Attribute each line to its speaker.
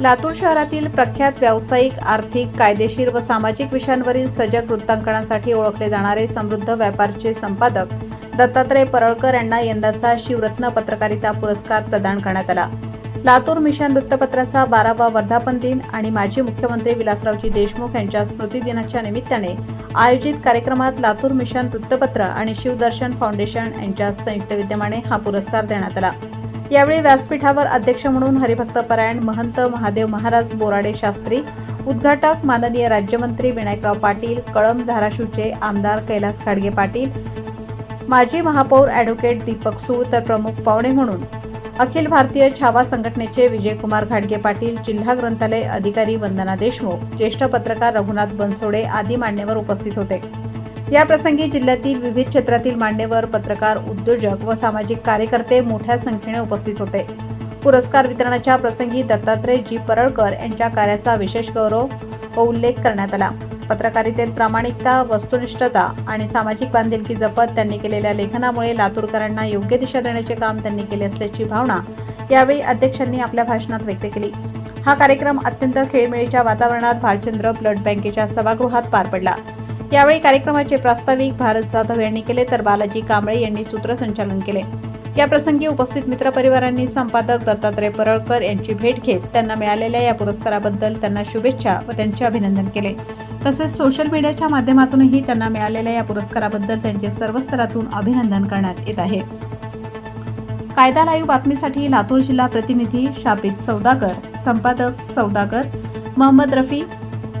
Speaker 1: लातूर शहरातील प्रख्यात व्यावसायिक आर्थिक कायदेशीर व सामाजिक विषयांवरील सजग वृत्तांकनासाठी ओळखले जाणारे समृद्ध व्यापारचे संपादक दत्तात्रय परळकर यांना यंदाचा शिवरत्न पत्रकारिता पुरस्कार प्रदान करण्यात आला. लातूर मिशन वृत्तपत्राचा बारावा वर्धापन दिन आणि माजी मुख्यमंत्री विलासरावजी देशमुख यांच्या स्मृतिदिनाच्या निमित्ताने आयोजित कार्यक्रमात लातूर मिशन वृत्तपत्र आणि शिवदर्शन फाउंडेशन यांच्या संयुक्त विद्यमाने हा पुरस्कार देण्यात आला. यावेळी व्यासपीठावर अध्यक्ष म्हणून हरिभक्त परायण महंत महादेव महाराज बोराडे शास्त्री उद्घाटक माननीय राज्यमंत्री विनायकराव पाटील कळंब धाराशिवचे आमदार कैलास खाडगे पाटील माजी महापौर ॲडव्होकेट दीपक सूळ तर प्रमुख पाहुणे म्हणून. अखिल भारतीय छावा संघटनेचे विजयकुमार घाडगे पाटील जिल्हा ग्रंथालय अधिकारी वंदना देशमुख ज्येष्ठ पत्रकार रघुनाथ बनसोडे आदी मान्यवर उपस्थित होते. या प्रसंगी जिल्ह्यातील विविध क्षेत्रातील मान्यवर पत्रकार उद्योजक व सामाजिक कार्यकर्ते मोठ्या संख्येने उपस्थित होते. पुरस्कार वितरणाच्या प्रसंगी दत्तात्रय जी परळकर यांच्या कार्याचा विशेष गौरव व उल्लेख करण्यात आला. पत्रकारितेत प्रामाणिकता वस्तुनिष्ठता आणि सामाजिक बांधिलकी जपत त्यांनी केलेल्या लेखनामुळे लातूरकरांना योग्य दिशा देण्याचे काम त्यांनी केले असल्याची भावना यावेळी अध्यक्षांनी आपल्या भाषणात व्यक्त केली. हा कार्यक्रम अत्यंत खेळमेळीच्या वातावरणात भालचंद्र ब्लड बँकेच्या सभागृहात पार पडला. यावेळी कार्यक्रमाचे प्रास्ताविक भारत जाधव यांनी केले तर बालाजी कांबळे यांनी सूत्रसंचालन केले. या प्रसंगी उपस्थित मित्रपरिवारांनी संपादक दत्तात्रय परळकर यांची भेट घेत त्यांना मिळालेल्या या पुरस्काराबद्दल त्यांना शुभेच्छा व त्यांचे अभिनंदन केले. तसेच सोशल मीडियाच्या माध्यमातूनही त्यांना मिळालेल्या या पुरस्काराबद्दल त्यांचे सर्व स्तरातून अभिनंदन करण्यात येत आहे. कायदा लाईव्ह बातमीसाठी लातूर जिल्हा प्रतिनिधी शापित सौदागर संपादक सौदागर मोहम्मद रफी